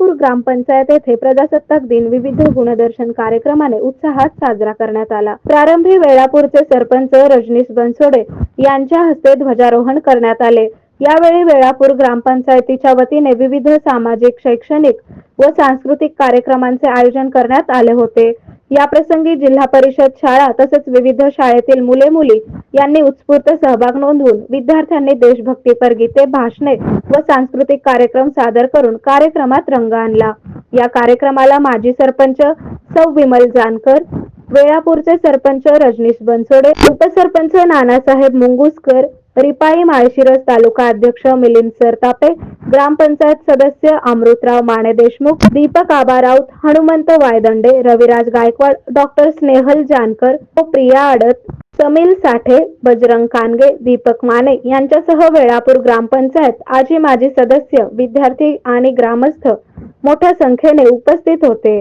वेळापूर ग्रामपंचायत येथे प्रजासत्ताक दिन विविध गुणदर्शन कार्यक्रमाने उत्साहात साजरा करण्यात आला. प्रारंभी वेळापूरचे सरपंच रजनीश बनसोडे यांच्या हस्ते ध्वजारोहण करण्यात आले. यावेळी वेळापूर ग्रामपंचायतीच्या वतीने विविध सामाजिक शैक्षणिक व सांस्कृतिक कार्यक्रमांचे आयोजन करण्यात आले होते. याप्रसंगी जिल्हा परिषद शाळा तसेच विविध शाळेतील मुले मुली यांनी उत्स्फूर्त सहभाग नोंदवून विद्यार्थ्यांनी देशभक्तीपर गीते भाषणे व सांस्कृतिक कार्यक्रम सादर करून कार्यक्रमात रंग आणला. या कार्यक्रमाला माजी सरपंच सौ विमल जानकर वेळापूरचे सरपंच रजनीश बनसोडे उपसरपंच नानासाहेब मुंगुसकर रिपाई माळशिरस तालुका अध्यक्ष मिलिंद सरतापे ग्रामपंचायत सदस्य अमृतराव माने देशमुख दीपक आबा राऊत हनुमंत वायदंडे रविराज गायकवाड डॉक्टर स्नेहल जानकर व प्रिया आडत समील साठे बजरंग कानगे दीपक माने यांच्यासह वेळापूर ग्रामपंचायत आजी माजी सदस्य विद्यार्थी आणि ग्रामस्थ मोठ्या संख्येने उपस्थित होते.